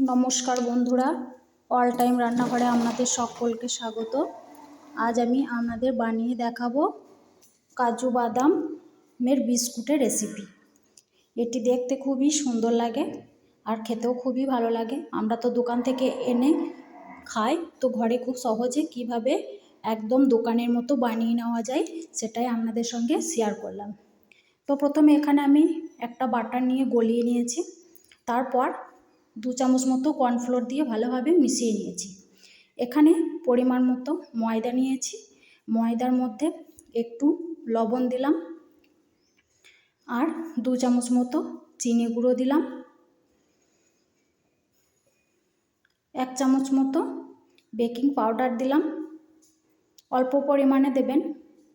নমস্কার বন্ধুরা all time রান্নাঘরে আপনাদের সকলকে স্বাগত। আজ আমি আপনাদের বানিয়ে দেখাবো কাজু বাদামের বিস্কুটের রেসিপি এটি দেখতে খুবই সুন্দর লাগে আর খেতেও খুবই ভালো লাগে। আমরা তো দোকান থেকে এনে খাই, তো ঘরে খুব সহজে কীভাবে একদম দোকানের মতো বানিয়ে নেওয়া যায় সেটাই আপনাদের সঙ্গে শেয়ার করলাম। তো প্রথমে এখানে আমি একটা বাটার নিয়ে গলিয়ে নিয়েছি। তারপর দু চামচ মতো কর্নফ্লোর দিয়ে ভালোভাবে মিশিয়ে নিয়েছি। এখানে পরিমাণ মতো ময়দা নিয়েছি। ময়দার মধ্যে একটু লবণ দিলাম। আর দু চামচ মতো চিনি গুঁড়ো দিলাম। এক চামচ মতো বেকিং পাউডার দিলাম। অল্প পরিমাণে দেবেন।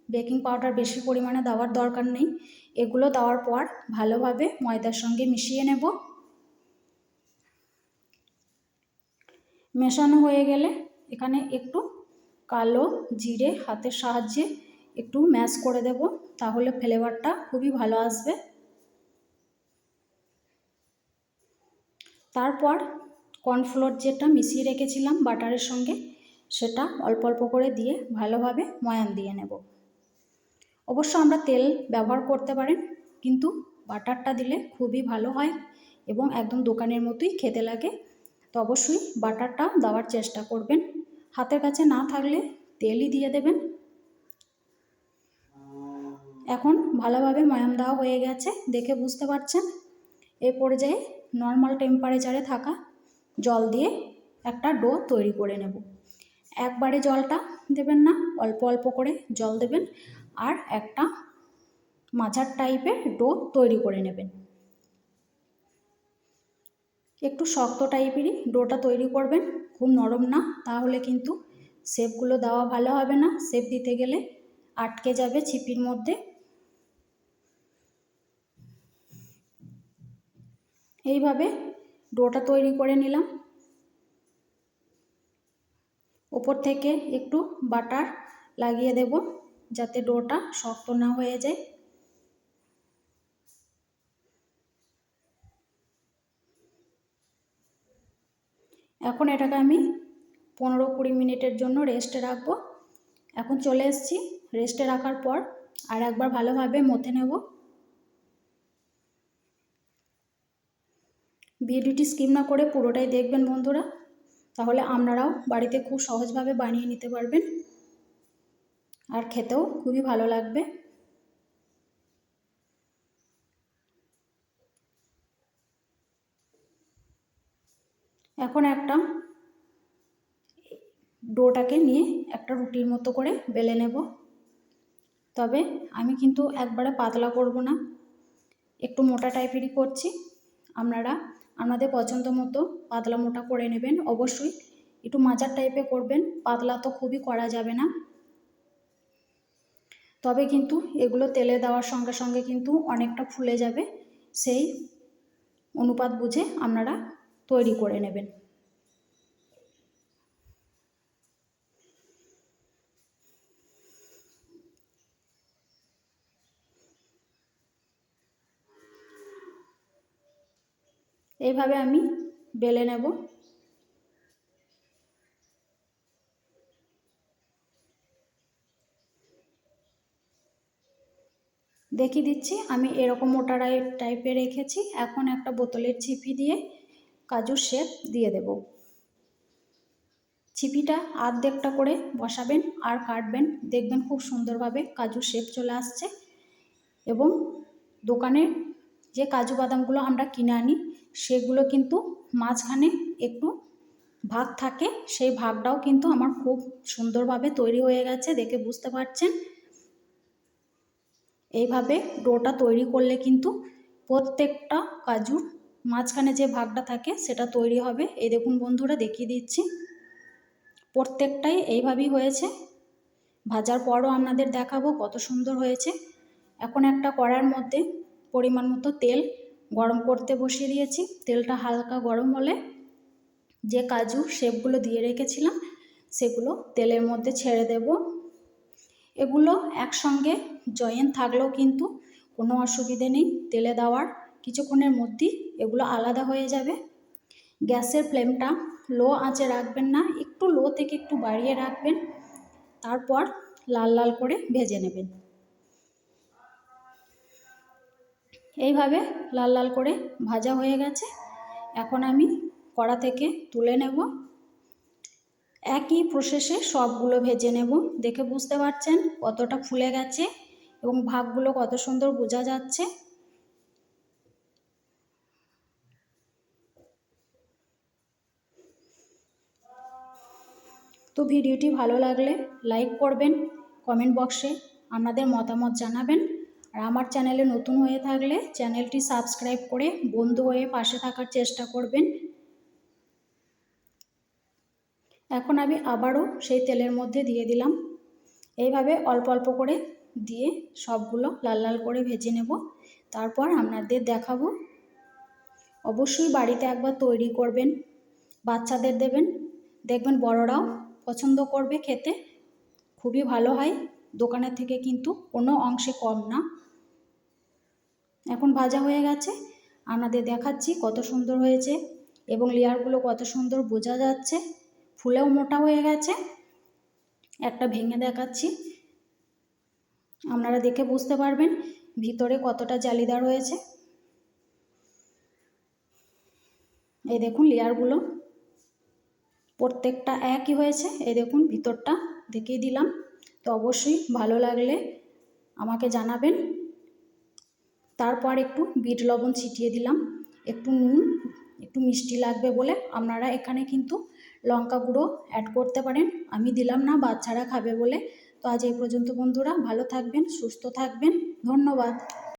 বেকিং পাউডার বেশি পরিমাণে দেওয়ার দরকার নেই। এগুলো দেওয়ার পর ভালোভাবে ময়দার সঙ্গে মিশিয়ে নেব। মেশানো হয়ে গেলে এখানে একটু কালো জিরে হাতের সাহায্যে একটু ম্যাশ করে দেব, তাহলে ফ্লেভারটা খুবই ভালো আসবে। তারপর কর্নফ্লোর যেটা মিশিয়ে রেখেছিলাম বাটারের সঙ্গে, সেটা অল্প অল্প করে দিয়ে ভালোভাবে ময়ান দিয়ে নেব। অবশ্য আমরা তেল ব্যবহার করতে পারেন, কিন্তু বাটারটা দিলে খুবই ভালো হয় এবং একদম দোকানের মতোই খেতে লাগে। তো অবশ্যই বাটারটা দেওয়ার চেষ্টা করবেন। হাতের কাছে না থাকলে তেলই দিয়ে দেবেন। এখন ভালোভাবে ময়াম দেওয়া হয়ে গেছে, দেখে বুঝতে পারছেন? এ পর্যায়ে নর্মাল টেম্পারেচারে থাকা জল দিয়ে একটা ডো তৈরি করে নেব। একবারে জলটা দেবেন না, অল্প অল্প করে জল দেবেন। আর একটা মাঝার টাইপের ডো তৈরি করে নেবেন। একটু শক্ত টাইপেরই ডোটা তৈরি করবেন, খুব নরম না, তাহলে কিন্তু শেপগুলো দেওয়া ভালো হবে না। শেপ দিতে গেলে আটকে যাবে ছিপির মধ্যে। এইভাবে ডোটা তৈরি করে নিলাম। ওপর থেকে একটু বাটার লাগিয়ে দেব, যাতে ডোটা শক্ত না হয়ে যায়। এখন এটাকে আমি পনেরো কুড়ি মিনিটের জন্য রেস্টে রাখব। এখন চলে এসছি রেস্টে রাখার পর আর একবার ভালোভাবে মথে নেব। ভিডিওটি স্কিম না করে পুরোটাই দেখবেন বন্ধুরা, তাহলে আপনারাও বাড়িতে খুব সহজভাবে বানিয়ে নিতে পারবেন। আর খেতেও খুবই ভালো লাগবে। এখন একটা ডোটাকে নিয়ে একটা রুটির মতো করে বেলে নেব। তবে আমি কিন্তু একবারে পাতলা করব না। একটু মোটা টাইপেরই করছি। আপনারা আপনাদের পছন্দ মতো পাতলা মোটা করে নেবেন। অবশ্যই একটু মাজার টাইপে করবেন। পাতলা তো খুবই করা যাবে না। তবে কিন্তু এগুলো তেলে দেওয়ার সঙ্গে সঙ্গে কিন্তু অনেকটা ফুলে যাবে। সেই অনুপাত বুঝে আপনারা তৈরি করে নেবেন। এইভাবে আমি বেলে নেব। দেখিয়ে দিচ্ছি, আমি এরকম মোটা টাইপে রেখেছি। এখন একটা বোতলের ছিপি দিয়ে কাজুর শেপ দিয়ে দেব। ছিপিটা আর্ধেকটা করে বসাবেন আর কাটবেন। দেখবেন খুব সুন্দরভাবে কাজুর শেপ চলে আসছে এবং দোকানের যে কাজু বাদামগুলো আমরা কিনে আনি, সেগুলো কিন্তু মাঝখানে একটু ভাগ থাকে। সেই ভাগটাও কিন্তু আমার খুব সুন্দরভাবে তৈরি হয়ে গেছে, দেখে বুঝতে পারছেন। এইভাবে ডোটা তৈরি করলে কিন্তু প্রত্যেকটা কাজুর মাঝখানে যে ভাগটা থাকে সেটা তৈরি হবে। এই দেখুন বন্ধুরা, দেখিয়ে দিচ্ছি। প্রত্যেকটাই এইভাবেই হয়েছে। ভাজার পরও আপনাদের দেখাবো কত সুন্দর হয়েছে। এখন একটা কড়ার মধ্যে পরিমাণ মতো তেল গরম করতে বসিয়ে দিয়েছি। তেলটা হালকা গরম হলে যে কাজু শেপগুলো দিয়ে রেখেছিলাম, সেগুলো তেলের মধ্যে ছেড়ে দেব। এগুলো একসঙ্গে জয়েন থাকলেও কিন্তু কোনো অসুবিধে নেই। তেলে দেওয়ার কিছুক্ষণের মধ্যেই এগুলো আলাদা হয়ে যাবে। গ্যাসের ফ্লেমটা লো আঁচে রাখবেন না, একটু লো থেকে একটু বাড়িয়ে রাখবেন। তারপর লাল লাল করে ভেজে নেবেন। এইভাবে লাল লাল করে ভাজা হয়ে গেছে। এখন আমি কড়া থেকে তুলে নেব। একই প্রসেসে সবগুলো ভেজে নেব। দেখে বুঝতে পারছেন কতটা ফুলে গেছে এবং ভাগগুলো কত সুন্দর বোঝা যাচ্ছে। তো ভিডিওটি ভালো লাগলে লাইক করবেন কমেন্ট বক্সে আপনাদের মতামত জানাবেন। আর আমার চ্যানেলে নতুন হয়ে থাকলে চ্যানেলটি সাবস্ক্রাইব করে বন্ধু হয়ে পাশে থাকার চেষ্টা করবেন। এখন আমি আবারও সেই তেলের মধ্যে দিয়ে দিলাম। এইভাবে অল্প অল্প করে দিয়ে সবগুলো লাল লাল করে ভেজে নেব। তারপর আপনাদের দেখাবো। অবশ্যই বাড়িতে একবার তৈরি করবেন, বাচ্চাদের দেবেন। দেখবেন বড়রাও পছন্দ করবে খেতে, খুবই ভালো হয়। দোকানের থেকে কিন্তু কোনো অংশে কম না। এখন ভাজা হয়ে গেছে। আপনাদের দেখাচ্ছি কত সুন্দর হয়েছে এবং লেয়ারগুলো কত সুন্দর বোঝা যাচ্ছে। ফুলেও মোটা হয়ে গেছে। একটা ভেঙে দেখাচ্ছি। আপনারা দেখে বুঝতে পারবেন ভিতরে কতটা জালিদার হয়েছে। এই দেখুন লেয়ারগুলো। প্রত্যেকটা একই হয়েছে। এই দেখুন, ভিতরটা দেখিয়ে দিলাম। তো অবশ্যই ভালো লাগলে আমাকে জানাবেন। তারপর একটু বিট লবণ ছিটিয়ে দিলাম। একটু নুন, একটু মিষ্টি লাগবে বলে আপনারা এখানে কিন্তু লঙ্কা গুঁড়ো অ্যাড করতে পারেন। আমি দিলাম না, বাচ্চারা খাবে বলে। তো আজ এই পর্যন্ত বন্ধুরা, ভালো থাকবেন, সুস্থ থাকবেন। ধন্যবাদ।